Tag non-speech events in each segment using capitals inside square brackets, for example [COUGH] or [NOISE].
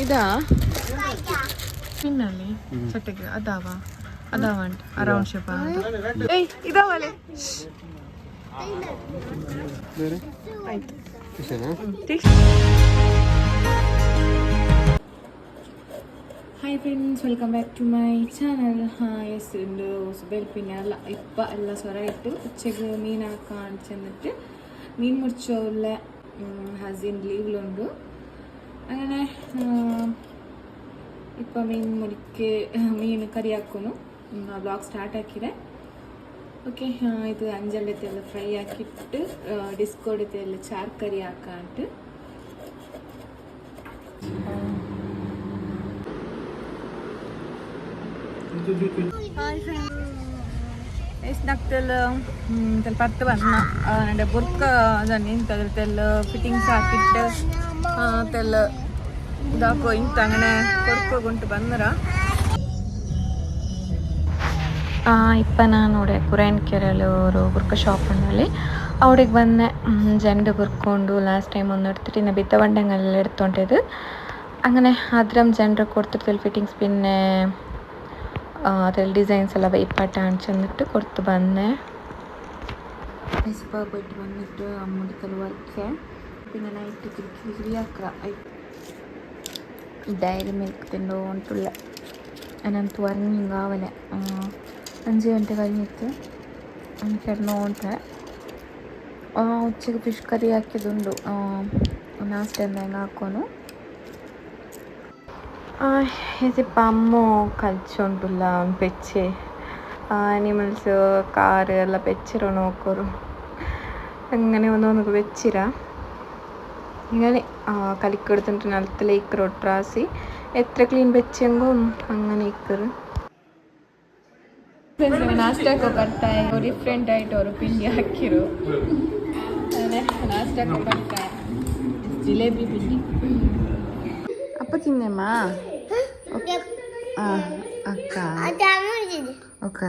ഇതാ. പിന്നല്ലേ? ചട്ടക്ക് അതാവാ. അതാവാണ്ട് അറൗണ്ട് ഷേപ്പ് ഏയ് hi friends welcome back to my channel hi സുബേൽ പിന്നെ അല്ല ഇപ്പം എല്ലാ സ്വരമായിട്ട് ഉച്ചയ്ക്ക് മീനാക്കാൻ ചെന്നിട്ട് മീൻ മുറിച്ചുള്ള ഹസ്ബൻഡ് ലീവിലുണ്ട് അങ്ങനെ ഇപ്പം മീൻ മുറിക്ക് മീൻ കറി ಹಾಕೋನು ಬ್ಲಾಗ್ ಸ್ಟಾರ್ಟ್ ಹಾಕಿದೆ ಓಕೆ ಇದು ಅಂಜಲ್ಡತೆ ಎಲ್ಲ ಫ್ರೈ ಹಾಕಿಟ್ಟು ಡಿಸ್ಕೋಡತೆ ಎಲ್ಲ ಚಾರ್ ಕರಿ ಹಾಕಂಟು ಎಷ್ಟು ನಕ್ತೆಲ್ಲ ತೆಲ್ ಪತ್ತು ಬನ್ನ ನಂಡೆ ಬುರ್ಕ ಅದನ್ನ ಇಂತದ್ರ ತೆಲ್ ಫಿಟ್ಟಿಂಗ್ಸ್ ಹಾಕಿಟ್ಟು ತೆಲ್ ಇದಾಕೋ ಇಂತ അങ്ങനെ ಕೊಡ್ಕೊಗುಂಟು ಬಂದ್ರ ಇಪ್ಪ ನಾನು ನೋಡಿ ಕುರೇನ್ ಕೆರೆಯಲ್ಲಿ ಅವರು ಬುರ್ಕ ಶಾಪ್ನಲ್ಲಿ ಅವಿಡಿಗೆ ಬಂದೆ ಜಂಡು ಬುರ್ಕೊಂಡು ಲಾಸ್ಟ್ ಟೈಮ್ ಒಂದು എടുത്തിട്ട് ಬಿತ್ತ ಬಂಡಂಗೆಲ್ಲ എടുത്തോണ്ടത് അങ്ങനെ അതിരം ജെൻഡർ കൊടുത്തിട്ട് ഫിറ്റിങ്സ് പിന്നെ ಅದ್ರಲ್ಲಿ ಡಿಸೈನ್ಸ್ ಎಲ್ಲ ಇಪ್ಪಟ್ಟ ಚೆಂದಿಟ್ಟು ಕೊಡ್ತು ಬಂದೆ ಇಸ್ಪ ಬಿಟ್ಟು ಬಂದ್ಬಿಟ್ಟು ಮುಡಿಕಲ್ ವರ್ಕೆ പിന്നെ നൈറ്റ് ಕಿರಿಕಿರಿ ಕಿರಿ ಹಾಕ್ರ ಡೈರಿ ಮಿಲ್ಕ್ ತಿಂದು ಉಂಟುಳ್ಳ ಅನಂತ ವರ್ನಿಂಗ್ ಆವಲೆ അഞ്ച് ಗಂಟೆ കഴിഞ്ഞിട്ട് കിടന്നു ಉಂಟೆ ಉಚ್ಚಗೆ ಫಿಶ್ ಕರಿ ಹಾಕಿದುಂಡು ನಾಷ್ಟ ಎಂದಂಗೆ ಹಾಕೋನು ഇതിപ്പോൾ അമ്മ കളിച്ചോണ്ടുള്ള പെച്ച് ആനിമൽസ് കാറ് ಎಲ್ಲ ಬೆಚ್ಚಿರೋ ನೋಕೋರು അങ്ങനെ ಒಂದೊಂದು ಬೆಚ್ಚಿರ ഞാൻ കലിക്കെടുത്തിട്ട് നിലത്തിലേക്ക് ഒട്ടാസി എത്ര ക്ലീൻ വെച്ചെങ്കും അങ്ങനെ ഇക്കറ് ನಾಷ್ಟಕ್ಕೆ ಬರ್ತಾಯ ಡಿಫ್ರೆಂಟ್ ಆಯ್ತು ಅವರು ಪಿಂಡಿ ಹಾಕಿರು ನಾಷ್ಟಕ್ಕೆ ಬರ್ತಾಯ ಜಿಲೇಬಿ ಪಿಂಡಿ ಅಪ್ಪ ತಿನ್ನೇಮ್ಮ ಅಕ್ಕ ಅಕ್ಕ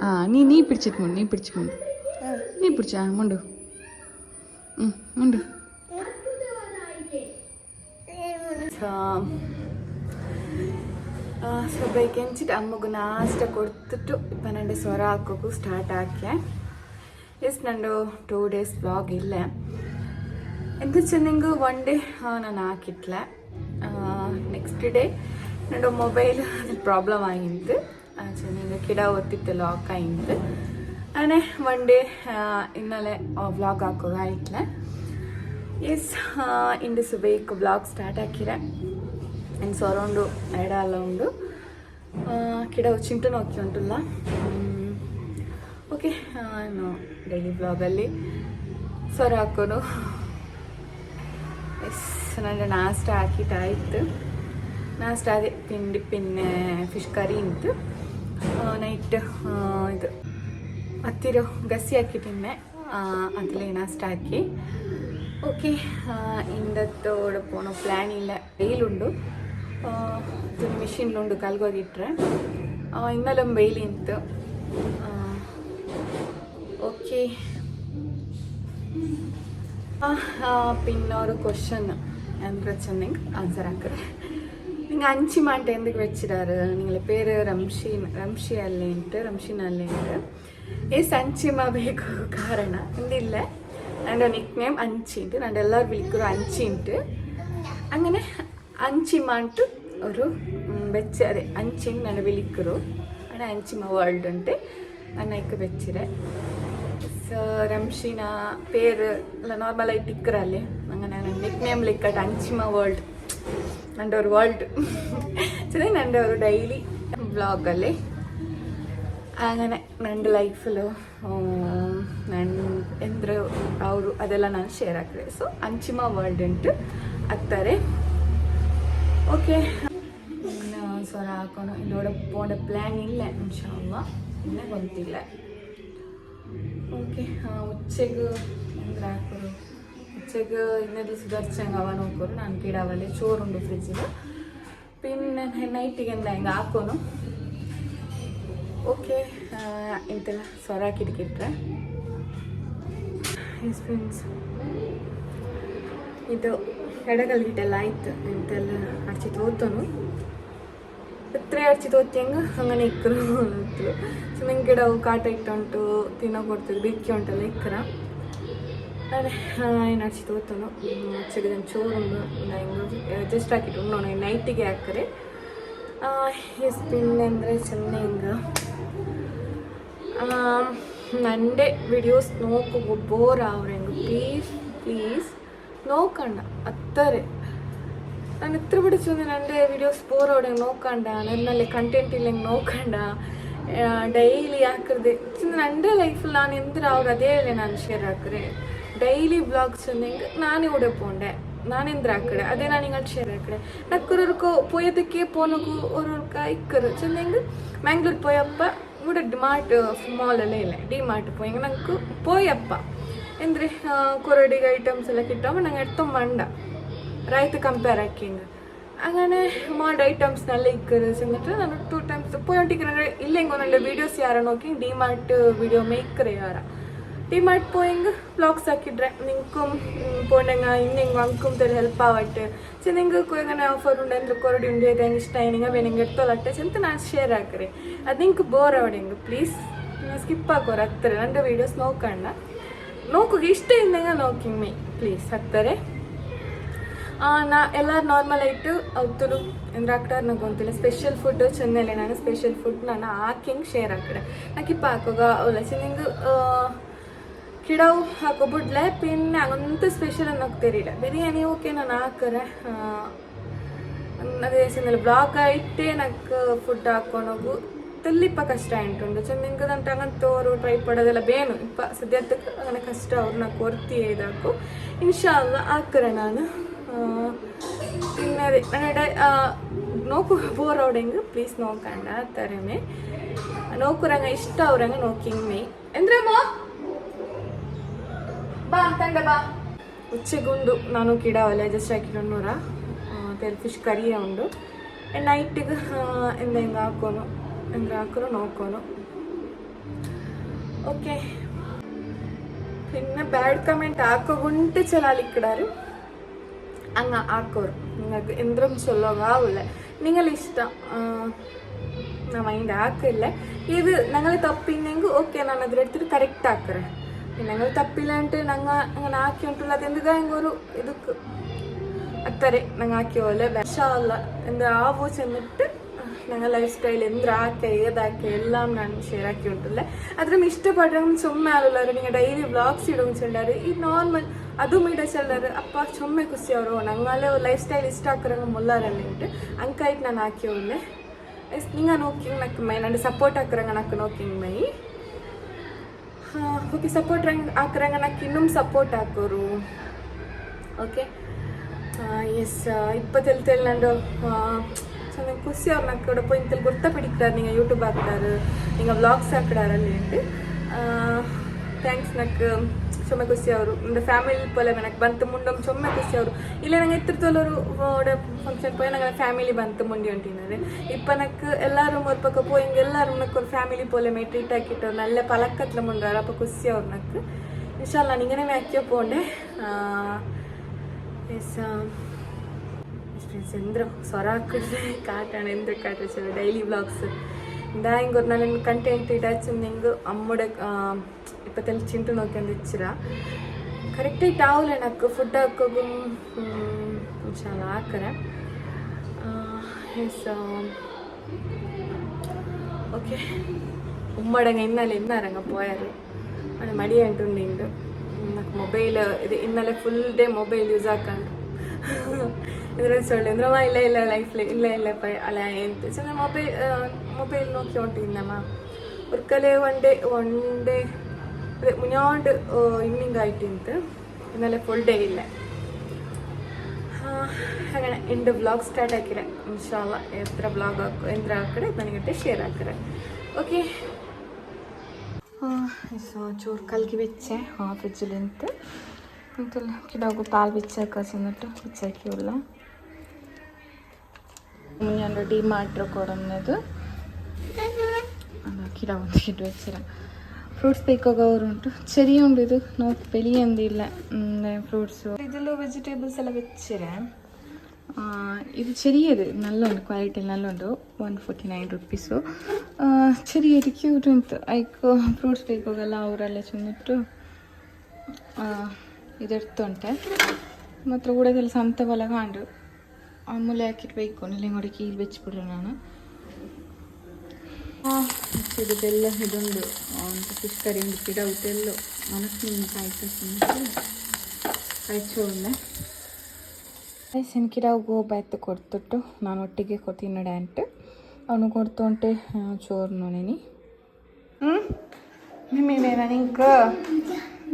ಹಾಂ ನೀ ನೀ ಪಿಡ್ಚಿತ್ ಮುಂಡು ನೀ ಪಿಡ್ಚಿತ್ ಮುಂಡು ನೀ ಪಿಡ್ಚ ಮುಂಡು ಹ್ಞೂ ಮುಂಡು ಸ್ವಲ್ಪ ಕೆಂಚಿಟ್ಟು ಅಮ್ಮಗೆ ನಾಷ್ಟ ಕೊಡ್ತಿಟ್ಟು ಇಪ್ಪ ನಂಡೆ ಸ್ವರ ಹಾಕೋಕ್ಕೂ ಸ್ಟಾರ್ಟ್ ಹಾಕಿ ಎಸ್ ನಂದು ಟೂ ಡೇಸ್ ಬ್ಲಾಗ್ ಇಲ್ಲ. ಎಂತ ಚೆನ್ನಿಂಗು ಒನ್ ಡೇ ನಾನು ಹಾಕಿಟ್ಲೆ. ನೆಕ್ಸ್ಟ್ ಡೇ ನಂದು ಮೊಬೈಲ್ ಪ್ರಾಬ್ಲಮ್ ಆಗಿತ್ತು ಚೆನ್ನಾಗಿ ಕಿಡ ಒತ್ತಿತ್ತು ಲಾಕ್ ಆಗಿತ್ತು ಅನೇ ಒನ್ ಡೇ ಇನ್ನಲೆ ಬ್ಲಾಗ್ ಹಾಕೋ ಎಸ್ ದಿಸ್ ಸುಬೇಕ್ ಬ್ಲಾಗ್ ಸ್ಟಾರ್ಟ್ ಹಾಕಿರೆ ಇನ್ ಸರೌಂಡು ಎಡ ಎಲ್ಲ ಉಂಡು. ಕಿಡ ಚಿಂಟು ಹೋಗ್ತಿ ಉಂಟಲ್ಲ? ಓಕೆ ನಾನು ಡೈಲಿ ಬ್ಲಾಗಲ್ಲಿ ಸರ ಹಾಕೋನು ಎಸ್ ನನಗೆ ನಾಷ್ಟ ಹಾಕಿಟ್ಟಾಯಿತು ನಾಷ್ಟ ಅದೇ ತಿಂಡಿ, ಪಿನ್ನೆ ಫಿಶ್ ಕರಿ ಇತ್ತು. ನೈಟ್ ಇದು ಹತ್ತಿರೋ ಗಸಿ ಹಾಕಿ ತಿನ್ನೆ ಅದರಲ್ಲಿ ನಾಷ್ಟ ಹಾಕಿ. ഓക്കെ ഇന്നത്തോടെ പോണ പ്ലാനില്ല വെയിലുണ്ട് ഇതിന് മെഷീനിലുണ്ട് കൽകോകിട്ടേ ഇന്നലെ വെയിൽ ഇന്നത്ത് ഓക്കെ പിന്നെ ഒരു ക്വസ്റ്റൻ എന്താ വെച്ചിട്ടുണ്ടെങ്കിൽ ആൻസർ ആക്കുക நீங்கள் அஞ்சு மாட்டை எதுக்கு வச்சிடாரு நீங்கள பேர் ರಂಶಿ ರಂಶಿ ಅಲ್ಲೇಂಟು ರಂಶಿನ ಅಲ್ಲೇಂಟು ಏ ಸಂಚಿಮ ಬೇಕು ಕಾರಣ ಇಲ್ಲ എൻ്റെ നിക് നെയിം അഞ്ചിണ്ട് ഞാൻ എല്ലാവരും വിളിക്കുന്ന അഞ്ചിണ്ട് അങ്ങനെ അഞ്ചിമാട്ട് ഒരു വെച്ച് അതെ അഞ്ചിന് ഞാൻ വിളിക്കുന്നു അവിടെ അഞ്ചിമ വേൾഡ് ഉണ്ട് ಅನ್ನಕ್ಕೆ ಬೆಚ್ಚಿರೆ ಸೊ ರಂಶಿನ ಪೇರು ಎಲ್ಲ ನಾರ್ಮಲ್ ಆಗಿ ಟಿಕ್ಕರಲ್ಲಿ അങ്ങനെ ನನ್ನ ನಿಕ್ ನೇಮ್ ಲಿಕ್ಕಟ್ ಅಂಚಿಮ ವರ್ಲ್ಡ್ ನಂದು ഒരു വേൾഡ് ചെറിയ എൻ്റെ ഒരു ഡെയിലി വ്ളോഗല്ലേ അങ്ങനെ ನನ್ನ ಲೈಫಲ್ಲು ನನ್ನ ಅಂದರೆ ಅವರು ಅದೆಲ್ಲ ನಾನು ಶೇರ್ ಆಗ್ತದೆ ಸೊ ಅಂಚಿಮ ವರ್ಲ್ಡ್ ಉಂಟು ಆಗ್ತಾರೆ ಓಕೆ ಸ್ವರ ಹಾಕೋಣ ಇಲ್ಲೋಡ ಪೋಡ ಪ್ಲ್ಯಾನ್ ಇಲ್ಲ ಇನ್ಶಾಲ್ಲ ಇನ್ನೇ ಗೊತ್ತಿಲ್ಲ ಓಕೆ ಉಚ್ಚೆಗೆ ಅಂದ್ರೆ ಹಾಕೋರು ಉಚ್ಚೆಗೆ ಇನ್ನೂ ದಿವಸ ಗರ್ಚಂಗೆ ಅವ ನೋಡ್ಕೋರು ನಾನು ಕೀಡಾವಲ್ಲಿ ಚೋರುಂಡು ಫ್ರಿಜ್ಜಿಗೆ ಪಿನ್ ನೈಟಿಗೆ ಹೆಂಗೆ ಹಾಕೋನು ಓಕೆ ಇದೆಲ್ಲ ಸ್ವರ ಕಿಟಕಿಟ್ರೆ. ಎಸ್ ಫ್ರೆಂಡ್ಸ್ ಇದು ಎಡಗಲ್ ಗಿಟ್ಟೆಲ್ಲ ಆಯ್ತು. ಎಂತೆಲ್ಲ ಅರ್ಚಿ ತೋತನು ಹತ್ರ ಅರ್ಚಿ ತೋತಿ ಹೆಂಗ, ಹಂಗನೆ ಇಕ್ಕರು ಸೊ ನಂಗೆ ಗಿಡ ಕಾಟ ಇಟ್ಟುಂಟು ತಿನ್ನೋ ಕೊಡ್ತದೆ ಬಿಕ್ಕಿ ಉಂಟಲ್ಲ ಇಕ್ಕರ. ಅದೇ ಏನು ಅರ್ಚಿ ತೋತನು ಹಚ್ಚಿದ ಚೋರು ಜಸ್ಟ್ ಹಾಕಿಟ್ಟು ಉಣ್ಣೋಣ ನೈಟಿಗೆ ಹಾಕ್ತಾರೆ ಎಸ್ ಪಿನ್ ಅಂದರೆ ಚೆನ್ನ ಹಿಂಗೆ. ನಂಡೆ ವಿಡಿಯೋಸ್ ನೋಕು ಬೋರ್ ಅವ್ರೆಂಗು ಪ್ಲೀಸ್ ಪ್ಲೀಸ್ ನೋಕಂಡ ಅತ್ತರೆ ನಾನು ಎತ್ತರ ಬಿಡಿಸೋದು ನಂಡೆ ವಿಡಿಯೋಸ್ ಬೋರ್ ಅವಡೆಂಗೆ ನೋಕಂಡ ನನ್ನಲ್ಲಿ ಕಂಟೆಂಟ್ ಇಲ್ಲ ಹೆಂಗೆ ನೋಕಂಡ ಡೈಲಿ ಹಾಕಿರ್ದೆ ನಂಡೆ ಲೈಫಲ್ಲಿ ನಾನು ಎಂದ್ರೆ ಅವ್ರು ಅದೇ ಹೇಳಿ ನಾನು ಶೇರ್ ಹಾಕ್ರೆ ಡೈಲಿ ಬ್ಲಾಗ್ಸ್ ಹಿಂಗೆ ನಾನೇ ಉಡೆ ಪೋಂಡೆ ನಾನೆಂದ್ರೆ ಹಾಕಡೆ ಅದೇ ನಾನು ಹಿಂಗೆ ಶೇರ್ ಹಾಕಡೆ ನಕ್ಕರವ್ರಿಗೂ ಪೋಯೋದಕ್ಕೆ ಪೋನಗೂ ಅವ್ರವ್ರಕ ಇಕ್ಕರು ಚೆಂದ ಹೆಂಗೆ ಮ್ಯಾಂಗ್ಳೂರ್ ಪೋಯಪ್ಪ ഇവിടെ ഡിമാർട്ട് ಮಾಲಲ್ಲೇ ಇಲ್ಲ ಡಿ ಮಾರ್ಟ್ പോയി ನಂಗೆ ಪೋಯಪ್ಪ ಎಂದ್ರೆ ಕೊರಡಿಗೆ ಐಟಮ್ಸ್ ಎಲ್ಲ ಕಿಟ್ಟವ ನಂಗೆ ಎಡ್ತೊ ಮಂಡ ರೈತ ಕಂಪೇರ್ ಹಾಕಿಂಗ അങ്ങനെ ಮಾಡ್ ಐಟಮ್ಸ್ನೆಲ್ಲ ಇಕ್ಕರು ചെന്നിട്ട് ನಾನು ಟೂ ಟೈಮ್ಸ್ പോയോണ്ടിരിക്കുന്ന ഇല്ലെങ്കിൽ ഒന്നുണ്ട് വീഡിയോസ് ಯಾರ നോക്കി ಡಿ ಮಾರ್ಟ್ ವಿಡಿಯೋ ಮೇಕರ್ ಈ ಮಾಡಿ ಪೋಯಿಂಗ್ ಬ್ಲಾಕ್ಸ್ ಹಾಕಿದ್ರೆ ನಿಂಕುಮ್ ಕುಮ್ ಪೋಣಂಗ ಇನ್ನು ಹಿಂಗೆ ಹೆಲ್ಪ್ ಆಗಟ್ಟೆ ಸೊ ಹಿಂಗೆ ಕೂಯಂಗ ಆಫರ್ ಉಂಡೆ ಅಂದ್ರೆ ಕೊರಡಿ ಉಂಡೆ ಇದೆ, ಹಂಗೆ ಇಷ್ಟ, ಹಿಂಗೆ ಬೇ ನಿಂಗೆ ಎತ್ತೋಲ್ಲ ಅಟ್ಟೆ ಚೆಂತ ನಾನು ಶೇರ್ ಹಾಕ್ರಿ. ಅದು ಹಿಂಗೆ ಬೋರ್ ಅವಡೆ ಹಿಂಗೆ ಪ್ಲೀಸ್ ಸ್ಕಿಪ್ ಹಾಕೋರು ಹತ್ತಿರ ನಂಗೆ ವೀಡಿಯೋಸ್ ನೋಕಂಡ ನೋಕು, ಇಷ್ಟ ಇಂದಂಗೆ ನೋಕಿಂಗ್ ಮೀ. ಪ್ಲೀಸ್ ಹಾಕ್ತಾರೆ. ನಾ ಎಲ್ಲ ನಾರ್ಮಲ್ ಐಟು ಅವ್ತರು ಏನು ಡಾಕ್ಟರ್ ಗೊಂತಿಲ್ಲ ಸ್ಪೆಷಲ್ ಫುಡ್ಡು ಚೆನ್ನಲ್ಲಿ ನಾನು ಸ್ಪೆಷಲ್ ಫುಡ್ ನಾನು ಹಾಕಿ ಹಿಂಗೆ ಶೇರ್ ಹಾಕ್ತಾರೆ ಹಾಕಿ ಪಾಕೋಗ ಅವಲ್ಲ ಸಿಂಗ್ ಕಿಡವು ಹಾಕೋಬಿಡ್ಲೆ ಪಿನ್ನೆ ಹಂಗಂತ ಸ್ಪೆಷಲ್ ಅನ್ನೋಗ್ತಿರಿಲ್ಲ ಬಿರಿಯಾನಿ ಓಕೆ ನಾನು ಹಾಕರೆ ಅದೇ ಚೆನ್ನಲ್ಲಿ ಬ್ಲಾಗ್ ಆಯ್ತೇ ನಕ್ಕೆ ಫುಡ್ ಹಾಕೊಂಡೋಗು ತಲ್ಲಿಪ್ಪ ಕಷ್ಟ ಉಂಟುಂಡು ಚೆನ್ನಿಂಗದಂಟ ಹಂಗಂತೋರು ಟ್ರೈ ಪಡೋದೆಲ್ಲ ಬೇನು ಇಪ್ಪ ಸದ್ಯಕ್ಕೆ അങ്ങനെ ಕಷ್ಟ ಅವ್ರನ್ನ ಕೊರ್ತಿ ಇದಾಕು ಇನ್ಶಾಲ್ಲ ಹಾಕರೆ ನಾನು പിന്നെ ನನಗೆ ನೋಕು ಬೋರ್ ಅವಡೆಂಗೆ ಪ್ಲೀಸ್ ನೋಕಂಡ ತರಮೆ ನೋಕುರಂಗ ಇಷ್ಟ ಅವ್ರಂಗ ನೋಕಿಂಗ್ ಮೇ ಎಂದ್ರಮ್ಮ ಬಾ ತಂಡ ಬಾ ಉಚ್ಚೆಗುಂಡು ನಾನು ಕಿಡ ಒಲೆ ಜಸ್ಟ್ ಹಾಕಿಡೋನ್ನೂರ ತೆಲ್ ಫಿಶ್ ಕರಿ ಉಂಡು ನೈಟಿಗೆ ಎಂದ ಹೆಂಗೆ ಹಾಕೋನು ಹೆಂಗೆ ಹಾಕೋನು ನೋಕೋನು ಓಕೆ പിന്നെ ബാഡ് കമൻറ്റ് ആക്കുകൊണ്ട് ചില ആളിക്കിടാറ് അങ്ങ് ആക്കോറ് നിങ്ങൾക്ക് എന്തും ചൊല്ലുകാവില്ല നിങ്ങളിഷ്ടം ನಾ ಮೈಂಡ್ ಹಾಕಿಲ್ಲ ಇದು ನಂಗೆ ತಪ್ಪಿಂದೆಂಗು ಓಕೆ ನಾನು ಅದ್ರ എടുത്തിട്ട് ಕರೆಕ್ಟ್ ಹಾಕ್ರೆ ഞങ്ങൾ ತಪ್ಪಿಲ್ಲ ಅಂಟು ನಂಗೆ അങ്ങനെ ಹಾಕಿ ಉಂಟಲ್ಲ ಅದೆಂದುಗ ಹೆಂಗೋರು ಇದಕ್ಕೆ ಅತ್ತರೆ ನಂಗೆ ಹಾಕಿ പോലെ വിഷമല്ല എന്താ ആവോ ചെന്നിട്ട് ഞങ്ങൾ ലൈഫ് സ്റ്റൈൽ എന്തിനാക്കെ ഏതാക്കെ എല്ലാം ഞാൻ ഷെയർ ആക്കി ഉണ്ടല്ലേ അത്രയും ഇഷ്ടപ്പെട്ടെങ്കിൽ ചുമ്മ ആളുള്ളവർ നിങ്ങൾ ഡെയിലി വ്ളോഗ്സ് ഇടും ചെല്ലാറ് ಈ ನಾರ್ಮಲ್ ಅದು ಮೀಡ ಚೆಲ್ಲರು ಅಪ್ಪ ಚೊಮ್ಮೆ ಖುಷಿ ಅವರು ನಂಗಲ್ಲೇ ಲೈಫ್ ಸ್ಟೈಲ್ ಇಷ್ಟ ಹಾಕ್ರಂಗ ಮುಲ್ಲಾರಲ್ಲಿ ಉಂಟು ಅಂಕಾಯ್ತು ನಾನು ಹಾಕಿ ಒಳ್ಳೆ ನಿಂಗ ನೋಕಿಂಗ್ ನಕ್ ಮೈ ನಂದು ಸಪೋರ್ಟ್ ಹಾಕ್ರಂಗ ನಕ್ ನೋಕಿಂಗ್ ಮೈ ಓಕೆ ಸಪೋರ್ಟ್ ರಂಗ್ ಹಾಕ್ರಂಗೆ ನಾಕ್ ಇನ್ನೊಂದು ಸಪೋರ್ಟ್ ಹಾಕೋರು ಓಕೆ ಎಸ್ ಇಪ್ಪತ್ತೆಲ್ತೇಳಿ ನಂದು ಚೆನ್ನಾಗಿ ಖುಷಿ ಅವ್ರು నాకు కూడా ఇంతలు గుర్తుపెట్టిక్కారు నీకు యూట్యూబ్ ఆకుడారు ఇంకా వ్లాగ్స్ ఆకుడారు అని అంటే థ్యాంక్స్ నాకు ನಕ್ ಚೊಮ್ಮೆ ಖುಷಿ ಅವರು இந்த ಫ್ಯಾಮಿಲಿ ಪೊಲೆ ನನಗೆ ಬಂತು ಮುಂಡಮ್ ಚೊಮ್ಮೆ ಖುಷಿ ಅವರು ಇಲ್ಲ ನಂಗೆ ಎತ್ತಿರ್ತೋಲರು ಫಂಕ್ಷನ್ போய் நாங்கள் ಫ್ಯಾಮಿಲಿ ಬಂತು ಮುಂಡಿ ಉಂಟಿನಾರೆ ಇಪ್ಪ ನಕ್ ಎಲ್ಲರೂ ஒரு பக்கம் போய் இங்கே எல்லாரும் நக்கு ஒரு ஃபேமிலி போல மே ட்ரீட் ஆக்கிட்டு நல்ல பழக்கத்தில் முண்டாரு அப்போ குஷி அவர் நக்கு இன்ஷால்லா நீங்கனே மேக்கியோ போண்டே ಎಸ್ ಫ್ರೆಂಡ್ಸ್ ಎಂದ್ರು ಸ್ವರ ಹಾಕಿದ್ರೆ ಕಾಟಣ ಎಂದ್ರೆ ಕಾಟ್ರೆ ಡೈಲಿ ಬ್ಲಾಗ್ಸ್ ಇಂದ ಹಿಂಗೆ ಒಂದು ನನ್ನ ಕಂಟೆಂಟ್ ಇಡಾಚು ನಿಂಗೆ ಇಪ್ಪತ್ತೆಲ್ಲ ತಲೆ ಚಿಂಟು ನೋಡ್ಕೊಂಡು ಇಚ್ಚಿರ ಕರೆಕ್ಟಾಗಿ ಟಾವಲೆ ನಕ್ಕು ಫುಡ್ ಹಾಕೋದು ಶಾಲ ಹಾಕರೆ ಸೊ ഓക്കെ ഉമ്മടങ്ങ ഇന്നലെ ഇന്നറങ്ങ പോയാറ് അവിടെ മടിയായിട്ടുണ്ട് മൊബൈൽ ഇത് ഇന്നലെ ഫുൾ ഡേ മൊബൈൽ യൂസ് ആക്കാണ്ട് ഇതിനെ ചൊല്ലി ഇല്ല ഇല്ല ലൈഫിൽ ഇല്ല ഇല്ല അല്ല എന്ത്? മൊബൈൽ മൊബൈൽ നോക്കി കൊണ്ടിരുന്നമ്മ ഒരിക്കലേ വൺ ഡേ വൺ ഡേ മുന്നോണ്ട് ഇമ്മിങ് ആയിട്ട് ഇന്നലെ ഫുൾ ഡേ ഇല്ല. അങ്ങനെ എന്റെ വ്ളോഗ് സ്റ്റാർട്ട് ആക്കിയാൽ ഇൻഷാള്ള എത്ര വ്ളോഗ് എന്ത് ആക്കട്ടെ നിങ്ങൾക്ക് ഷെയർ ആക്കട്ടെ ഓക്കെ ചോറ് കലക്കി വെച്ചേ. ആ ഫ്രിഡ്ജിൽ എന്നിട്ട് കിടാവ് പാൽ വെച്ചേക്കാ ചെന്നിട്ട് ഉച്ചയ്ക്കുള്ളു. ഞാൻ ഡിമാറ്റർ കുറഞ്ഞത് കിടാവ് വെച്ചിട്ട് വെച്ചിരാം. ಫ್ರೂಟ್ಸ್ ಬೇಕಾಗೋರು ಉಂಟು ಚೆರಿ ಉಂಡು ಇದು ನಾವು ಬೆಳಿಯಂದಿಲ್ಲ ಫ್ರೂಟ್ಸು ಇದೆಲ್ಲೋ ವೆಜಿಟೇಬಲ್ಸ್ ಎಲ್ಲ ವೆಚ್ಚಿರೆ ಇದು ಚೆರಿಯದು ನಲ್ಲೊಂದು ಕ್ವಾಲಿಟಿ ನಲ್ಲೊಂದು ಒನ್ ಫೋರ್ಟಿ ನೈನ್ ರುಪೀಸು ಚೆರಿಯದು ಕ್ಯೂಟ್ ಉಂಟು. ಐಕ್ ಫ್ರೂಟ್ಸ್ ಬೇಕಾಗಲ್ಲ ಅವರೆಲ್ಲ ಚಿನ್ನಿಟ್ಟು ಇದೆತ್ತೊಂಟೆ ಮಾತ್ರ ಉಡದೆಲ್ಲ ಸಂತವಲ್ಲ ಕಾಂಡು ಆಮೂಲೆ ಹಾಕಿಟ್ಬೇಕು ನಲ್ಲಿ ನೋಡಿ ಕೀಲ್ ಬೆಚ್ಚಿಬಿಡ್ರೆ ನಾನು. ಇದು ಬೆಲ್ಲ ಇದೊಂದು ಅಂತ ಫಿಶ್ ಕರಿ ಒಂದು ಗಿಡ ಇದೆಲ್ಲ ಮನಸ್ಸಿನ ಕಾಯ್ತಾ ಕಾಯ್ಚೋಣ ಸೆನ್ಕಿರಾವ್ಗೂ ಬೈತು ಕೊಡ್ತಿಟ್ಟು ನಾನು ಒಟ್ಟಿಗೆ ಕೊಡ್ತೀನಿ ನೋಡಿ ಆಂಟ್ ಅವನು ಕೊಡ್ತು ಹೊಂಟೆ ಚೋರು ನೋನೇನಿ ಹ್ಞೂ మిమ్మీ వేనా ఇంక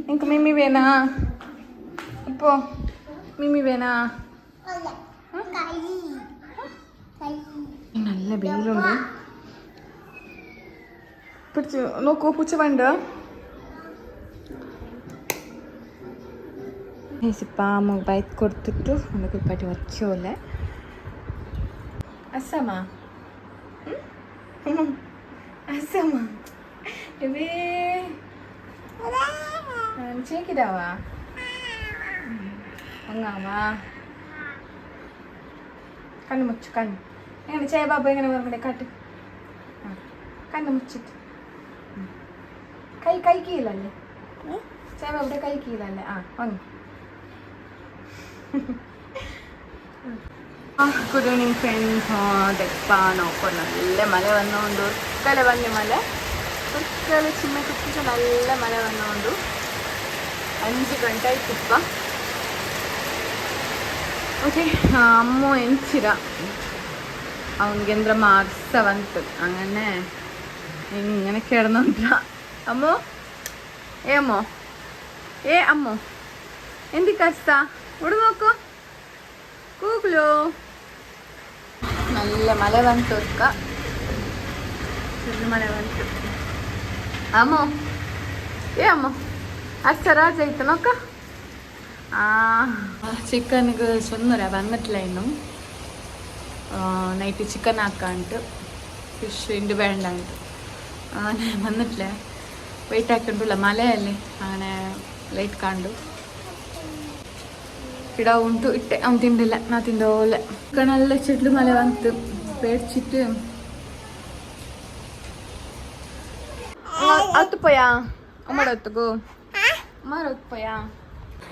ఇంక మిమ్మీ వేనా ఇప్పు మిమ్మీ వేనా నల్ల బెంగుళూరు പിടിച്ച് നോക്കൂ പൂച്ച വേണ്ട അമ്മ ബൈക്ക് കൊടുത്തിട്ടു. നമുക്ക് പറ്റി വയ്ക്കോല്ലേ അസമ. അസമാ. ഇവേ ചേക്കിടാവാ അങ്ങാവാ കണ്ണ് മുച്ചു കണ്ണു. എങ്ങനെ? ചേബാബ എങ്ങനെ? പറഞ്ഞേ കാട്ട്. കണ്ണു മുച്ചിട്ട്. കൈ കൈ കീഴല്ലേ ചേബാബയുടെ കൈ കീഴല്ലേ ആ വന്നു ഗുഡ് ഈവനിങ് ഫ്രണ്ട്സ് ദെപ്പ നോക്കോ നല്ല മല വന്നുകൊണ്ട് ഒക്കലെ വലിയ മല ഒക്കലെ ചിന്ന കുട്ടിച്ച് നല്ല മല വന്നുകൊണ്ട് അഞ്ച് ಗಂಟೆ ಆಯ್ತಿಪ್ಪ ಓಕೆ ಅಮ್ಮ ಎಂಚಿರ അവനിക്ക് എന്താ മാർസ വന്നിട്ട് അങ്ങനെ ഇങ്ങനെ കിടന്നുണ്ട అమ్మో ఏ అమ్మో ఏ అమ్మో ఎందుకు వస్తా ఉడవకు కూకులు നല്ല മല വന്നിട്ട് വെക്ക മല വന്നിട്ട് അമ്മോ ഏ അമ്മോ അച്ഛരാജ് ആയിട്ട് നോക്ക ആ ചിക്കനുക്ക് ചൊന്നുര. വന്നിട്ടില്ലായിരുന്നു. നൈറ്റ് ചിക്കൻ ആക്കാണ്ട്. ഫിഷ് ഇണ്ട് വേണ്ടാണ്ട് വന്നിട്ടില്ല. വെയിറ്റ് ആക്കണ്ടുള്ള മലയല്ലേ അങ്ങനെ ലൈറ്റ് കാണ്ടു ಗಿಡ ಉಂಟು ಇಟ್ಟೆ ಅವ್ನು ತಿಂಡಿಲ್ಲ ನಾ ತಿಂದೋಲೆ ಕಣಲ್ಲ ಚೆಟ್ಲು ಮಳೆ ಬಂತು ಬೇಡ್ಚಿಟ್ಟು ಹತ್ತು ಪಯ ಅಮ್ಮಡ ಹೊತ್ತಗು ಅಮ್ಮರ ಹತ್ತು ಪಯ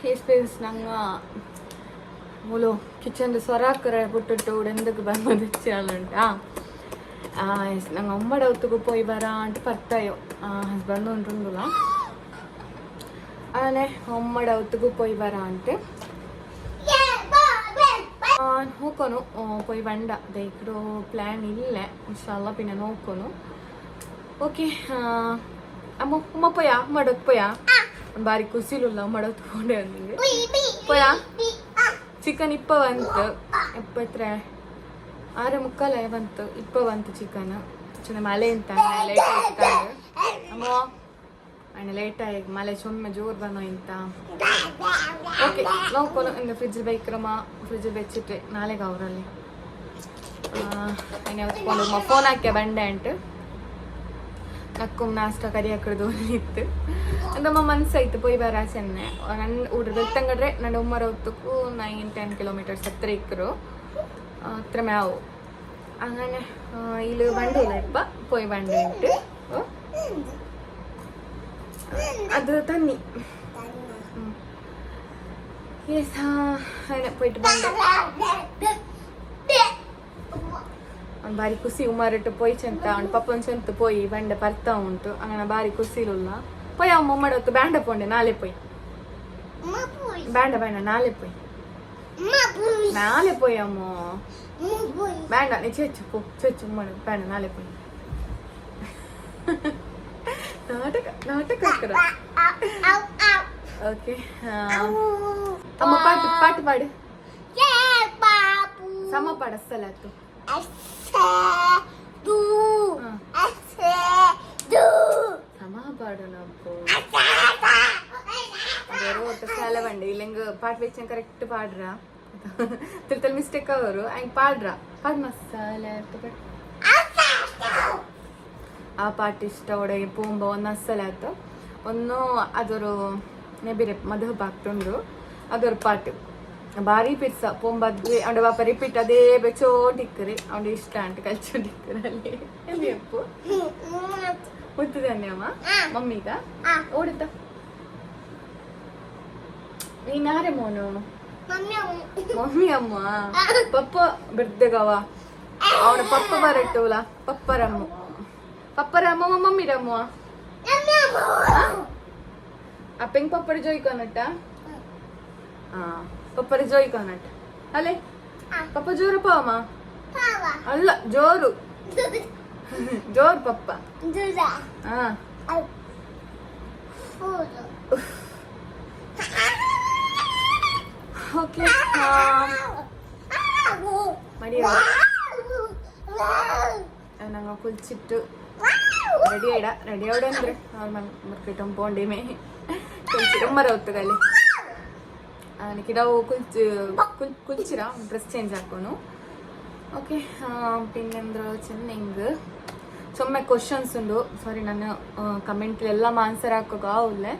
ಈ ಸ್ಪೇಸ್ ನಂಗೆ ಮೂಲು ಕಿಚನ್ ಸ್ವರಾಕರ ಬಿಟ್ಟಿಟ್ಟು ಉಡೆಂದಕ್ಕೆ ಬಂದು ಹೆಚ್ಚಾಳುಂಟಾ ನಂಗೆ ಅಮ್ಮಡ ಹೊತ್ತಿಗೂ ಪೋಯ್ ಬರ ಅಂತ ಬರ್ತಾಯೋ ಹಸ್ಬೆಂಡ್ ಉಂಟುಂಡುಲ അങ്ങനെ അമ്മയുടെ ഒത്തുക്ക് പോയി വരാണ്ട് നോക്കുന്നു പോയി വേണ്ട ദൈക്കടോ പ്ലാൻ ഇല്ല ഇൻഷാല്ല പിന്നെ നോക്കുന്നു ಓಕೆ ಅಮ್ಮ ಅಮ್ಮ ಪೋಯಾ ಮಾಡಕ್ ಪೋಯಾ ಬಾರಿ ಖುಷಿಲುಲ್ಲ ಮಾಡತ್ಕೊಂಡೆ ಅಂದಿಂಗೆ ಪೋಯಾ ಚಿಕನ್ ಇಪ್ಪ ಬಂತು ಎಪ್ಪತ್ರ ಆರೆ ಮುಕ್ಕಾಲ ಬಂತು ಇಪ್ಪ ಬಂತು ಚಿಕನ್. ಚಿನ್ನ ಮಳೆ ಅಂತ ಲೇಟ್ ಅಮ್ಮೋ ಅಣ್ಣ ಲೇಟ್ ಆಯ್ ಮಳೆ ಸುಮ್ಮನೆ ಜೋರ್ ಬಂದೋ ಇಂತ ಓಕೆ ನೋಡ್ಕೊಂಡು ಇನ್ನು ಫ್ರಿಜ್ ಬೇಕ್ರಮ್ಮ ಫ್ರಿಜ್ ಬೆಚ್ಚಿಟ್ರೆ ನಾಳೆಗೆ ಅವರಲ್ಲಿ. ಅಣ್ಣ ಫೋನ್ ಹಾಕ್ಯ ಬಂಡೆ ಅಂಟು ನಕ್ಕು ನಾಷ್ಟ ಕರಿ ಹಾಕಿಡ್ದು ಇತ್ತು. ಅಂದಮ್ಮ, ಮನ್ಸಾಯ್ತು, ಪೊಯ್ ಬಾರ ಚೆನ್ನೆ ನನ್ನ ಊಟ ತಂಗಡ್ರೆ ನನ್ನ ಒಮ್ಮರ ಹೊತ್ತಕ್ಕೂ ನೈನ್ ಟೆನ್ ಕಿಲೋಮೀಟರ್ಸ್ ಹತ್ತಿರ ಇಕ್ಕರು ಹತ್ರ ಮ್ಯಾವು അങ്ങനെ ಇಲ್ಲಿ ಬಂಡಿಲ್ಲ ಇಪ್ಪ പോയി ಬಂಡೆ ಉಂಟು ಓ? അത് തന്നി യെസ് അങ്ങനെ പോയിട്ട് ಬಂಡೆ ಅವ್ನು ಬಾರಿ ಖುಷಿ ಉಮಾರಿಟ್ಟು ಪೋಯ್ ಚೆಂತ ಅವ್ನು ಪಪ್ಪನ ಚೆಂತ ಪೋಯಿ ಬಂಡೆ ಬರ್ತಾ ಉಂಟು അങ്ങനെ ಬಾರಿ ಖುಷಿಲುಲ್ಲ ಪೋಯ್ ಅಮ್ಮ ಮಾಡತ್ತು ಬ್ಯಾಂಡ ಪೋಂಡೆ ನಾಳೆ ಪೋಯ್ ಬ್ಯಾಂಡ ಬೇಡ ನಾಳೆ ಪೋಯ್ నాలిపోయాము వేండా నేను చేర్చుకో చేర్చుకోమని వేండ నాలిపోయాము నాటక నాటక ఓకే అమ్మ. పాట పాట పాడు. సమ పాడు అస్సలు. ಪಾಟ್ ವೆಚ್ಚ ಕರೆಕ್ಟ್ ಪಾಡ್ರ. తిరుతల ಮಿಸ್ಟೇಕ್ ಅವರು. ఆయన ಪಾಡ್ರ. ಪಾಡ್ మసాలా ಆ ಪಾಟ್ ಇಷ್ಟ ಒಡೆಗೆ ಪೂಂಬ ಒಂದು ಮಸಾಲೆ ಆಯ್ತು ಒಂದು ಅದೊರು ನೆಬಿರೆ ಮದುವೆ ಹಾಕ್ತಂದ್ರು. ಅದರ ಪಾಟ್. ಭಾರಿ ಪಿರ್ಸ ಪೊಂಬದ್ವಿ ಅವ್ನ ಪಾಪ ರಿಪೀಟ್ ಅದೇ ಬೆಚ್ಚೋಟಿಕ್ಕರಿ ಅವ್ನ ಇಷ್ಟ ಅಂಟ ಕಲ್ಚೋಟಿಕ್ಕರಲ್ಲಿ ಎಲ್ಲಿ ಅಪ್ಪು? ಮುತ್ತದನ್ನೇ ಅಮ್ಮ ಮಮ್ಮಿಗ? ಓಡುತ್ತಾ? ನೀನಾರೆ ಮೋನು? ಮಮ್ಮಿ ಅಮ್ಮ? ಪಪ್ಪ ಬಿಡ್ದಗವ ಅವನ ಪಪ್ಪ ಬರಟ್ಟುಲ ಪಪ್ಪರಮ್ಮ. ಪಪ್ಪರಮ್ಮ ಮಮ್ಮಿ ರಮ್ಮ ಆ? ಪೆಂಗ್ ಪಪ್ಪರ ಜೋಯ್ಕೊನಟ್ಟ? ಆ ಪಪ್ಪರ ಜೋಯ್ಕೊನಟ್ಟ. ಅಲೆ ಪಪ್ಪ ಜೋರು ಪಾವಮ್ಮ ಅಲ್ಲ ಜೋರು. ಜೋರು. ಪಪ್ಪ. ಹಾ ஓகே மடியா ഞങ്ങൾ കുളിച്ചിട്ടു റെഡി ആയിടാ റെഡി അവിടെ മറക്കിട്ടും പോണ്ടേമേ കുളിച്ചിട്ടും മരവത്തുകല്ലേ എനിക്കിടാ കുളിച്ച് കുളിച്ചിടാ ഡ്രസ് ചേഞ്ച് ആക്കണു ഓക്കെ പിന്നെന്താ ചെന്നെങ്കിൽ ചുമ്മ ക്വസ്റ്റ്യൻസ് ഉണ്ട് സോറി ഞാൻ കമൻറ്റിലെല്ലാം ആൻസർ ആക്കുക ആവില്ലേ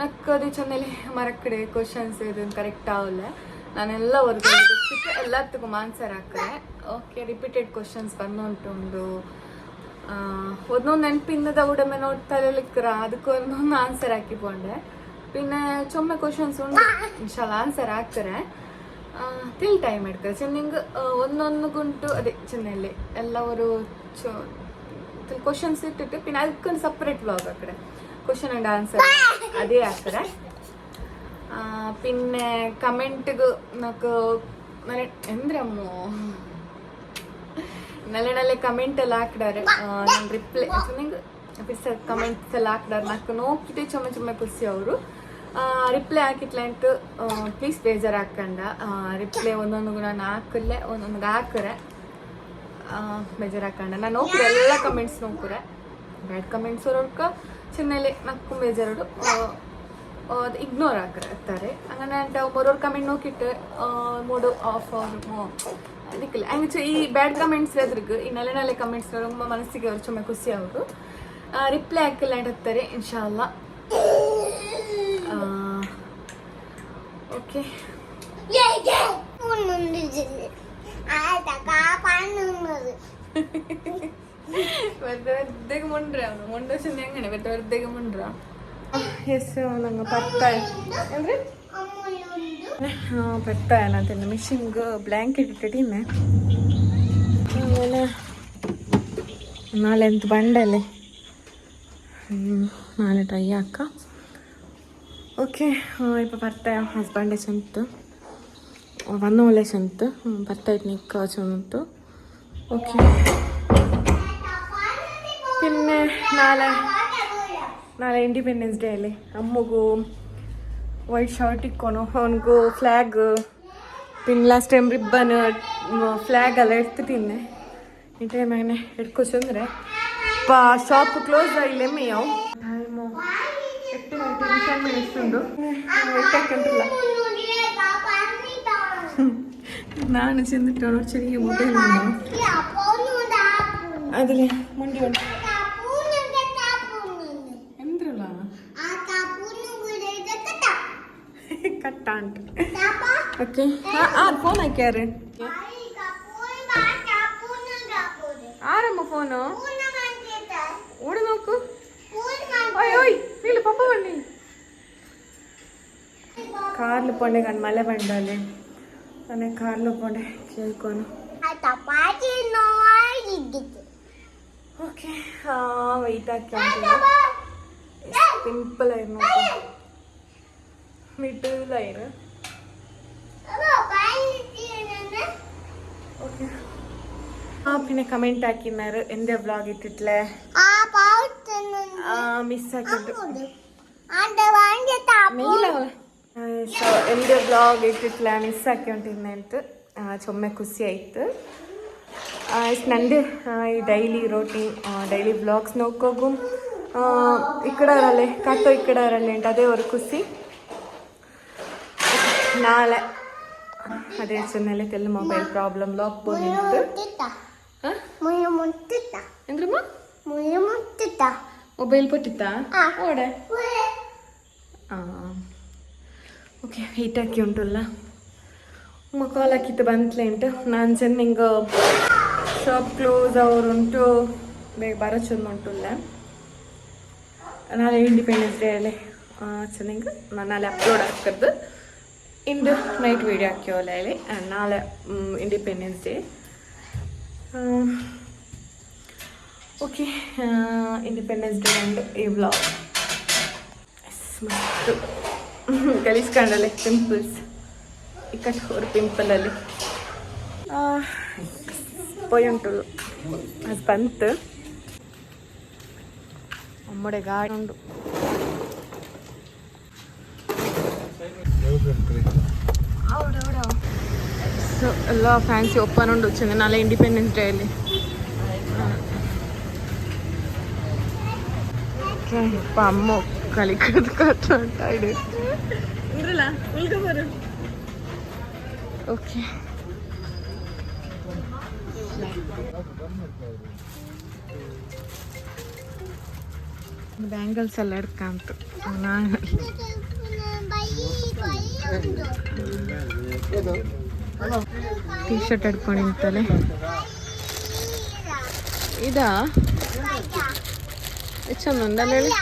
ನಕ್ಕದು ಚೆನ್ನಲ್ಲಿ ಮರಕ್ಕಡೆ ಕ್ವಶನ್ಸ್ ಇದನ್ನು ಕರೆಕ್ಟ್ ಆಗಲ್ಲ ನಾನೆಲ್ಲ ವರ್ಗ ಎಲ್ಲದಕ್ಕೂ ಮಾನ್ಸರ್ ಹಾಕ್ತಾರೆ ಓಕೆ ರಿಪೀಟೆಡ್ ಕ್ವಶನ್ಸ್ ಬಂದುಂಟುಂಡು ಒಂದೊಂದು ನೆನಪಿಂದದ ಉಡಮೆ ನೋಡ್ತಾ ಇರಲಿಕ್ಕರ, ಅದಕ್ಕೆ ಒಂದೊಂದು ಆನ್ಸರ್ ಹಾಕಿಕೊಂಡೆ ಪಿನ್ನೆ ಚೊಮ್ಮೆ ಕ್ವಶನ್ಸ್ ಉಂಟು ಇನ್ಶಾಲ ಆನ್ಸರ್ ಹಾಕ್ತಾರೆ. ತಿಲ್ ಟೈಮ್ ಇಡ್ತಾರೆ ಚೆನ್ನಿಂಗ್ ಒಂದೊಂದು ಗುಂಟು ಅದೇ ಚೆನ್ನಲ್ಲಿ ಎಲ್ಲವರು ಚೊ ಕ್ವಶನ್ಸ್ ಇಟ್ಟಿಟ್ಟು ಪಿನ್ ಅದಕ್ಕೊಂದು ಸಪ್ರೇಟ್ ವ್ಲಾಗ್ ಆ ಕಡೆ. ಕ್ವಶನ್ ಆ್ಯಂಡ್ ಆನ್ಸರ್ ಅದೇ ಹಾಕ್ತಾರೆ ಆ, പിന്നെ ಕಮೆಂಟ್ಗೂ నాకు ಮನೆ ಎಂದ್ರೆ ಅಮ್ಮು ನಲ್ಲೆ ನಲ್ಲೆ ಕಮೆಂಟ್ ಎಲ್ಲ ಹಾಕಿದಾರೆ ನಾನು ರಿಪ್ಲೈ ನಿಂಗೆ ಪಿಸ್ ಕಮೆಂಟ್ಸ್ ಎಲ್ಲ ಹಾಕಿದಾರೆ ನಾಲ್ಕು ನೋಡ್ಬಿಟ್ಟು ಚೊಮ್ಮೆ ಚೊಮ್ಮೆ ಖುಷಿ ಅವರು ರಿಪ್ಲೈ ಹಾಕಿಟ್ಲಂಟು ಪ್ಲೀಸ್ ಬೇಜಾರು ಹಾಕಂಡ ರಿಪ್ಲೈ ಒಂದೊಂದು ನಾನು ಹಾಕಲ್ಲೇ ಒಂದೊಂದು ಹಾಕರೆ ಬೇಜಾರು ಹಾಕಂಡ ನಾನು ನೋಡ್ರೆ ಎಲ್ಲ ಕಮೆಂಟ್ಸ್ ನೋಡ್ರೆ ಬ್ಯಾಡ್ ಕಮೆಂಟ್ಸ್ ಅವ್ರವ್ರಕ್ಕ ಚೆನ್ನೈಲಿ ನಕ್ಕು ಮೇಜರ್ಡು ಅದು ಇಗ್ನೋರ್ ಆಗ್ತಾರೆ. ಅಂತ ಬರೋರ್ ಕಮೆಂಟ್ ನೋಕಿಟ್ಟು ಮೋಡು ಆಫ್ ಅದಕ್ಕಿಲ್ಲ. ಹಂಗೆ ಈ ಬ್ಯಾಡ್ ಕಮೆಂಟ್ಸ್ ಎದ್ರಿಗೆ ಈ ನಲೆ ನಲೆ ಕಮೆಂಟ್ಸ್ ತುಂಬ ಮನಸ್ಸಿಗೆ ಅವ್ರು ಚೊಮ್ಮೆ ಖುಷಿ ಅವರು ರಿಪ್ಲೈ ಹಾಕಿಲ್ಲ ಅಂತಾರೆ ಇನ್ಶಾಲ್ಲ ಓಕೆ ಆಯ್ತಾ ಕಾಪಾಡ [LAUGHS] വെറുതെ മുണ്ടാണ് മുണ്ട വെച്ചാൽ എങ്ങനെ വെറുതെ മുണ്ട ಎಸ್ ನಂಗೆ ಪತ್ತಾಯ ಅಂದ್ರೆ ಹಾಂ ಪತ್ತಾಯ ನಾನು ಮಿಷಿನ್ಗೆ ಬ್ಲ್ಯಾಂಕೆಟ್ ಇಟ್ಟಿದ್ದೀನಿ ಆಮೇಲೆ ನಾಳೆ ಅಂತ ಬಂಡಲೆ ನಾಳೆ ಟ್ರೈ ಹಾಕ ಓಕೆ ಇಪ್ಪ ಬರ್ತಾಯ ಹಸ್ಬೆಂಡೆ ಚಂತು ಒಂದು ಒಳ್ಳೆ ಚಂತು ಬರ್ತಾಯ್ತು ನಿಕ್ಕ ಚಂತು ಓಕೆ പിന്നെ നാളെ ನಾಳೆ ಇಂಡಿಪೆಂಡೆನ್ಸ್ ಡೇ ಅಲ್ಲಿ ಅಮ್ಮಗೂ ವೈಟ್ ಶರ್ಟ್ ಇಕ್ಕೊನು ಅವನಿಗೂ flag pin last time ribbon flag ಎಲ್ಲ ಎಡ್ತಿದ್ದೀನಿ ಈ ಟೈಮಾಗನೆ ಎಡ್ಕೊಸಂದ್ರೆ ಪಾ ಶಾಪ್ ಕ್ಲೋಸ್ ಆಗಿಲ್ಲ ಮೇಯವು ಟೈಮು ಎಷ್ಟು ಗಂಟೆ ಟೆನ್ ಮಿನಿಟ್ಸ್ ಉಂಡು ಇಟ್ಟಕ್ಕಿಲ್ಲ ನಾನು ಚೆಂದಿಟ್ಟು ನೋಡಿ ಚೆರಿಗೆ ಮೊಬೈಲ್ ಅದ್ರಲ್ಲಿ ಮುಂಡಿ ಕಟ್ಟ ಅಂತ ಓಕೆ ಹಾಂ ಫೋನ್ ಹಾಕ್ಯಾರ ಆರಮ್ಮ ಫೋನು ಓಡಿ ನೋಕು ఓయ్ ఓయ్ వీళ్ళు పప్ప వండి కార్లు పండే కానీ మళ్ళీ పండాలి అనే కార్లు పండే చేరుకోను ಓಕೆ ಹಾಂ ವೆಯ್ಟ್ ಹಾಕಿ ಸಿಂಪಲ್ ಆಗಿ ನೋಕು ಮಿಡಲ್ ಆಯ್ರು ಓಕೆ ಹಾಂ പിന്നെ ಕಮೆಂಟ್ ಹಾಕಿನಾರು ಎಂದೇ ವ್ಲಾಗ್ ಇಟ್ಟಿಟ್ಲೆ ಮಿಸ್ ಆಗಿದ್ದು ಸೊ ಎಂದೇ ಬ್ಲಾಗ್ ಇಟ್ಟಿಟ್ಲ ಮಿಸ್ ಹಾಕ್ಯೊಂಟಿದ್ನೆ ಅಂತ ಚೊಮ್ಮೆ ಖುಷಿ ಆಯ್ತು ಇಷ್ಟು ನಂದು ಈ ಡೈಲಿ ರೋಟೀನ್ ಡೈಲಿ ಬ್ಲಾಗ್ಸ್ ನೋಡ್ಕೋಗು ಇಕ್ಕಡರಲ್ಲೇ ಕಟ್ಟೋ ಇಕ್ಕಡರಲ್ಲೇ ಅಂತ ಅದೇ ಅವ್ರ ಖುಷಿ ನಾಳೆ. ಅದೇ ಚೆನ್ನಲ್ಲೇ ತೆಲ್ಲ ಮೊಬೈಲ್ ಪ್ರಾಬ್ಲಮ್ ಲಾಕ್ ಬಂದಿತ್ತು ಹಾಂ? ಎಂದ್ರಮ್ಮ? ಮೊಬೈಲ್ ಪೊಟ್ಟಿತ್ತಾ. ಓಡೆ. ಓಕೆ ಹೀಟ್ ಹಾಕಿ ಉಂಟಲ್ಲ. ಕಾಲ್ ಹಾಕಿತ್ತು ಬಂತ್ಲೆ ಉಂಟು. ನಾನು ಚೆನ್ನ ಹಿಂಗೆ ಶಾಪ್ ಕ್ಲೋಸ್ ಅವರು ಉಂಟು. ಬೇಗ ಬರೋ ಚಂದ ಉಂಟುಲ್ಲ. ನಾಳೆ ಇಂಡಿಪೆಂಡೆನ್ಸ್ ಡೇ ಅಲ್ಲಿ. ಚೆನ್ನಂಗೆ ನಾನು ನಾಳೆ ಅಪ್ಲೋಡ್ ಹಾಕದ್ದು. ಇಂದು ನೈಟ್ ವೀಡಿಯೋ ಹಾಕ್ಯವಲ್ಲ ಹೇಳಿ ನಾಳೆ independence day okay independence day and ಈ ವ್ಲಾಗ್ ಮತ್ತು ಕಲಿಸ್ಕೊಂಡಲೆ ಪಿಂಪಲ್ಸ್ ಇಕ್ಕಟ್ಟು ಅವ್ರ ಪಿಂಪಲಲ್ಲಿ ಪೊಯ್ ಉಂಟು ಅದು ಬಂತು ಅಮ್ಮಡೆ ಗಾಡಿ ಉಂಟು ಸೊ ಎಲ್ಲ ಫ್ಯಾನ್ಸಿ ಓಪನ್ ಉಂಟು ಚೆಂದ ನಾಳೆ ಇಂಡಿಪೆಂಡೆನ್ಸ್ ಡೇ ಅಲ್ಲಿ ಇಪ್ಪ ಅಮ್ಮ ಕಲಿಕದ ಕಷ್ಟ ಅಂತ ಇಡು ಇದ್ರಲ್ಲ ಉಳ್ಕ ಬರು ಓಕೆ ಬ್ಯಾಂಗಲ್ಸ್ ಎಲ್ಲ ಇಡ್ಕಂತು ನಾನು ಟೀ ಶರ್ಟ್ ಹಿಡ್ಕೊಂಡು ನಿಂತಾನೆ. ಇದಾ? ಚಂದ ಹೇಳಿ.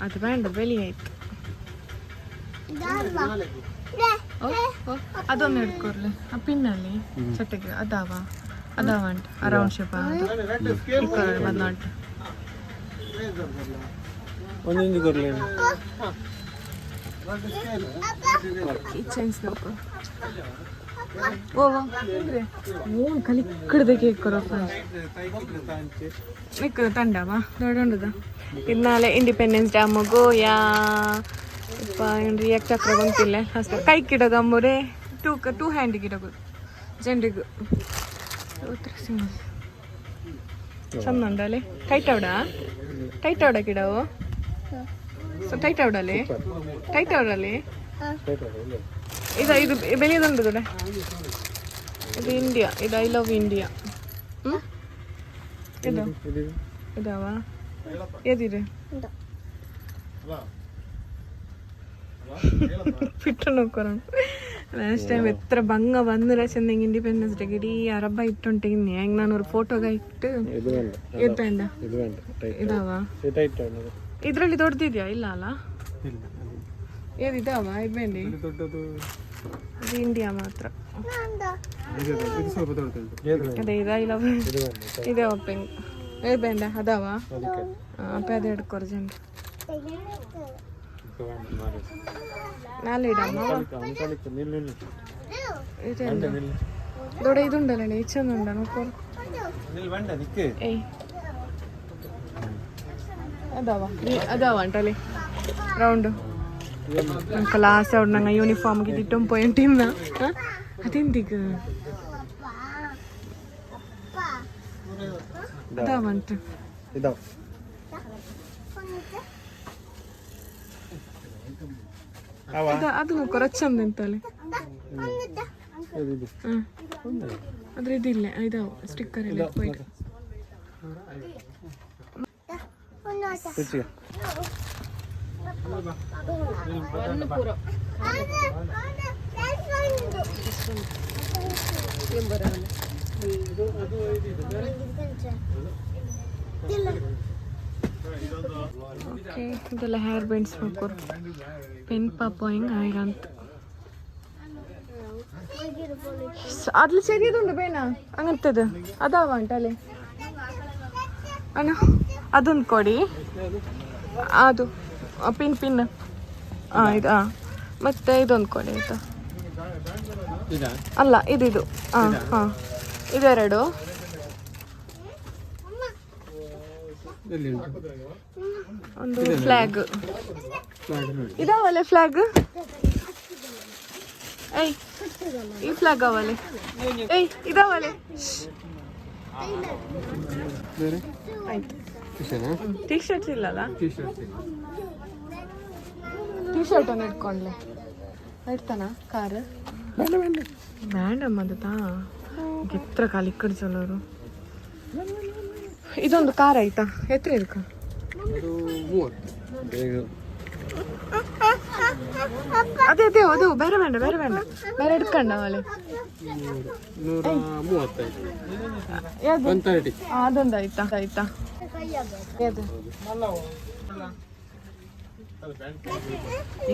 ಅದು ಬೇಡ ಬೆಲಿ ಆಯ್ತು. ಅದೊಂದು ಹಿಡ್ಕೊರ್ಲಿ. ಆ ಪಿನ್ನಲ್ಲಿ ಚಟ್ಟೆಗೆ ಅದಾವ? ಅದಾವ ಅಂಟ ಅರೌಂಡ್ ಶೇಪ್ ಬಂದಂಟ ಒಂದೊಂದು ಕೊಡ್ಲಿ ಕಿಚನ್ಸ್ ನೋಕು ಓ ಮೂರು ಕಲಿ ಕಡ್ದೆ ಕೇಕ್ ಕೊರೋ ನಿಕ್ಕ ತಂಡವಾ ದೊಡ್ಡದ ಇನ್ನಾಲೆ ಇಂಡಿಪೆಂಡೆನ್ಸ್ ಡೇ ಅಮ್ಮಗು ಯಾ ಇಪ್ಪ ಏನ್ರಿ ಯಾಕೆ ಚಕ್ರ ಗೊಂತಿಲ್ಲ ಅಷ್ಟೇ ಕೈ ಕಿಡೋದು ಅಮ್ಮರೇ ಟೂ ಟೂ ಹ್ಯಾಂಡಿಗೆ ಇಡೋದು ಜನರಿಗೂ ಚಂದ ಉಂಡಲ್ಲಿ ಟೈಟ್ ಅವಡ ಟೈಟ್ ಅವಡ ಗಿಡವು ಸೊ ಟೈಟ್ ಅವಡಲ್ಲಿ ಟೈಟ್ ಅವಡಲ್ಲಿ ಇದು ಇದು ಬೆಳೆಯೋದುಂಟು ಕೂಡ ಇದು ಇಂಡಿಯಾ ಇದು ಐ ಲವ್ ಇಂಡಿಯಾ ಹ್ಞೂ ಇದು ಇದಾವ ಏದಿದೆ ಫಿಟ್ಟು ನೋಡ್ಕೊರ ಲಾಸ್ಟ್ ಟೈಮ್ ಎತ್ತರ ಭಂಗ ಬಂದ್ರೆ ಚೆಂದ ಇಂಡಿಪೆಂಡೆನ್ಸ್ ಡೇ ಇಡೀ ಅರಬ್ಬ ಇಟ್ಟುಂಟು ಇನ್ನೆ ಹೆಂಗೆ ನಾನು ಅವ್ರ ಫೋಟೋಗ ಇಟ್ಟು ಇದು ಬೇಡ ಇದು ಬೇಡ ಇದು ಬೇಡ ಟೈಟ್ ಇದಾವ ಟೈಟ್ ಅನ್ನೋದು ಇದರಲ್ಲಿ ದೊಡ್ಡದಿದೆಯಾ ಇಲ್ಲ ಅಲ್ಲ ಇಲ್ಲ ಏದು ಇದಾವ ಇದು ಬೇಂಡಿ ಇದು ದೊಡ್ಡದು ಇದು ಇಂಡಿಯಾ ಮಾತ್ರ ಇದು ಇದು ಸ್ವಲ್ಪ ದೊಡ್ಡದು ಇದು ಅದೇ ಇದು ಐ ಲವ್ ಇದು ಬೇಡ ಇದೆ ಓಪೆಂಗ್ ಏ ಬೇಂಡ ಅದಾವ ಅದಕ್ಕೆ ಅಪ್ಪ ಅದು ಹಿಡ್ಕೊರು ಜನ ಇದು ಬೇಡ ಮಾರು ನಾಳೆ ಇಡಮ್ಮ ಅವ್ನು ಕಲಿತು ನಿಲ್ಲು ನಿಲ್ಲು ಇದೆ ಬಂಡ ನಿಲ್ಲು ದೊಡ್ಡ ಇದು ಉಂಡಲ್ಲ ನೀ ಚಂದ ಉಂಡ ನೋಡ್ಕೊರು ನಿಲ್ಲು ಬಂಡ ನಿಕ್ಕೆ ಏಯ್ ಇನ್ನ ಅದೆಂದಿಗ ಅದಾವ ಅಂತ ಇದಾವ ಅವ ಅದ ಅದು ನೋಡ್ಕೊರ ಚಂದ ಅಂತಲ್ಲಿ ಇದು ಇದು ಹ್ಮ್ ಅದ್ರ ಇದಿಲ್ಲ ಇದಾವ ಸ್ಟಿಕ್ಕರ್ ಎಲ್ಲ ಪಾಯಿಂಟ್ ಹೆಚ್ಚಿಗೆ ಓಕೆ ಇದೆಲ್ಲ ಹೇರ್ ಬೆಂಡ್ಸ್ ನೋಡ್ಕೊರು ಪೆನ್ ಪಾಪ ಹಿಂಗೆ ಆಯ್ರಂತ ಅದ್ಲು ಸರಿಯದುಂಡು ಬೇನ ಹಂಗಂತದ ಅದಾವ ಅಂಟಲ್ಲಿ ಅಣ್ಣ ಅದೊಂದು ಕೊಡಿ. ಅದು ಪಿನ್ ಪಿನ್ ಹಾಂ ಇದು ಹಾಂ ಮತ್ತೆ ಇದೊಂದು ಕೊಡಿ ಆಯ್ತಾ? ಅಲ್ಲ ಇದಿದು. ಹಾಂ ಹಾಂ. ಇದೆರಡು. ಒಂದು ಫ್ಲ್ಯಾಗ್ ಇದಾವಲ್ಲ ಫ್ಲ್ಯಾಗ್ ಏಯ್ ಈ ಫ್ಲ್ಯಾಗ್ ಅವಲೆ ಏಯ್ ಇದಾವಲೆ. ಆಯ್ತು ಟೀ ಶರ್ಟ್ಸ್ ಇಲ್ಲಲ್ಲ? ಟೀ ಟೀ ಶರ್ಟ್ ಒಂದು ಇಟ್ಕೊಂಡ್ಲೆ. ಇಡ್ತಾನ? ಕಾರ್? ಮ್ಯಾಡಮ್ ಅದಾ ಎತ್ತರ ಕಾಲು ಇಕ್ಕಡಿ ಚಲೋರು ಇದೊಂದು ಕಾರ್ ಆಯ್ತಾ? ಎತ್ತರ ಇದಕ್ಕ ಅದೇ ಅದೇ ಅದು ಬೇರೆ ಬೇಡ ಬೇರೆ ಬೇಡ. ಬೇರೆ ಇಟ್ಕೊಂಡ ಮಳೆ ಅದೊಂದು ಆಯ್ತಾ? ಆಯ್ತಾ?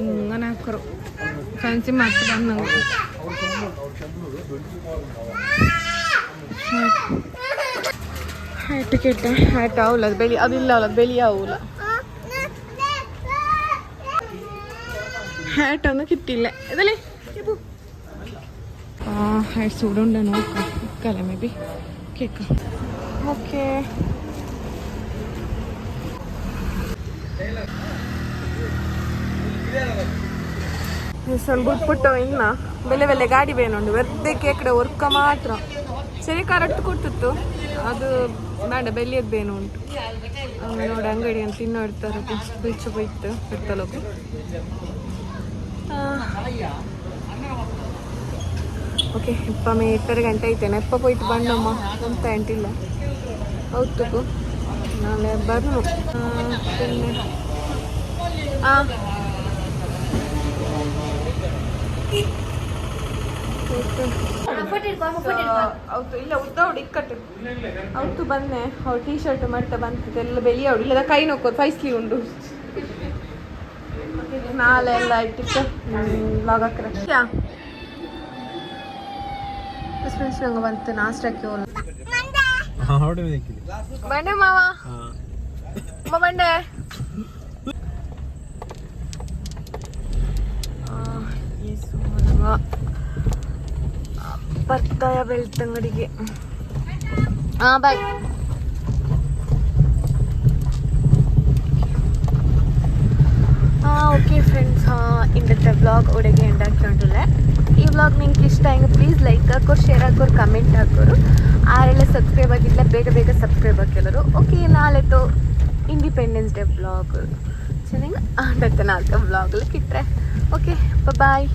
ഇങ്ങനെ കഴിച്ച് മറ്റു വന്നു ടിക്കറ്റ് ആയിട്ടാവില്ല അത് ബലി അതില്ല ബലിയാവൂല. ആയിട്ടൊന്നും കിട്ടിയില്ല. ഇതല്ലേ? ആ ഹൈ ചൂടുണ്ട്. നോക്കാം. കേൾക്കാം മേ ബി കേൾക്കാം ഓക്കേ. ಸ್ವಲ್ಪ ಬಿಟ್ಬಿಟ್ಟು ಇನ್ನ ಬೆಲೆ ಬೆಲೆ ಗಾಡಿ ಬೇನುಂಡು. ವೆರ್ದೆ ಕೇಕಡೆ ವರ್ಕ ಮಾತ್ರ. ಸರಿ ಕರೆಕ್ಟ್ ಕೊಟ್ಟಿತ್ತು. ಅದು ಬೇಡ, ಬೆಲಿಯದ್ ಬೇನು ಉಂಟು ನೋಡಿ ಅಂಗಡಿ ಅಂತ ತಿನ್ನೋ ಇಡ್ತಾರೆ ಬೀಚ್ ಹೋಯ್ತು ಇರ್ತಲೋಗು ಓಕೆ ಇಪ್ಪ ಮೇ ಎಟ್ಟರೆ ಗಂಟೆ ಐತೇನೆ ಎಪ್ಪ ಹೋಯ್ತು ಬಣ್ಣಮ್ಮ ಅಂತ ಅಂಟಿಲ್ಲ ಹೌದು ನಾಳೆ ಬರ್ನು ಆ, പിന്നെ ಹಾಂ ಹೌದು ಇಲ್ಲ ಉದ್ದ ಹೊಡಿ ಇಕ್ಕಟ್ಟು ಅವತ್ತು ಬಂದೆ ಅವ್ರು ಟೀ ಶರ್ಟ್ ಮಾಡ್ತಾ ಬಂತು ಎಲ್ಲ ಬೆಲಿ ಅವಳು ಇಲ್ಲದ ಕೈ ನೋಕೋದು ಫೈ ಸ್ಲೀವ್ ಉಂಡು ನಾಳೆ ಎಲ್ಲ ಇಟ್ಟಿತ್ತು ಲಾಗ್ ಹಾಕ್ರೆ ಯಾ ಫ್ರೆಂಡ್ಸ್ ನಂಗೆ ಬಂತು ನಾಷ್ಟಕ್ಕೆ ಹೋಲ್ അവിടെ വേണ്ടേ മാവാ വേണ്ടേ പത്തായ വെളുത്തങ്ങടിക്ക് ആ bye ಹಾಂ ಬಾಯ್ ಓಕೆ ಫ್ರೆಂಡ್ಸ್ ഇന്നത്തെ വ്ളോഗ് ഇവിടെ ഉണ്ടാക്കിയിട്ടുള്ളത് ಈ ವ್ಲಾಗ್ ನಿಂಗೆ ಇಷ್ಟ ಆಗಿ ಪ್ಲೀಸ್ ಲೈಕ್ ಹಾಕೋರು ಶೇರ್ ಹಾಕೋರು ಕಮೆಂಟ್ ಹಾಕೋರು ಆರೆಲ್ಲ ಸಬ್ಸ್ಕ್ರೈಬ್ ಆಗಿಲ್ಲ ಬೇಗ ಬೇಗ subscribe ಹಾಕಿಲ್ಲರು okay ನಾಳೆತು independence day vlog ಚೆನ್ನಾಗಿ ಅದಕ್ಕೆ ನಾಲ್ಕು ವ್ಲಾಗಲ್ಲಿ ಕಿಟ್ರೆ ಓಕೆ ಬಾಯ್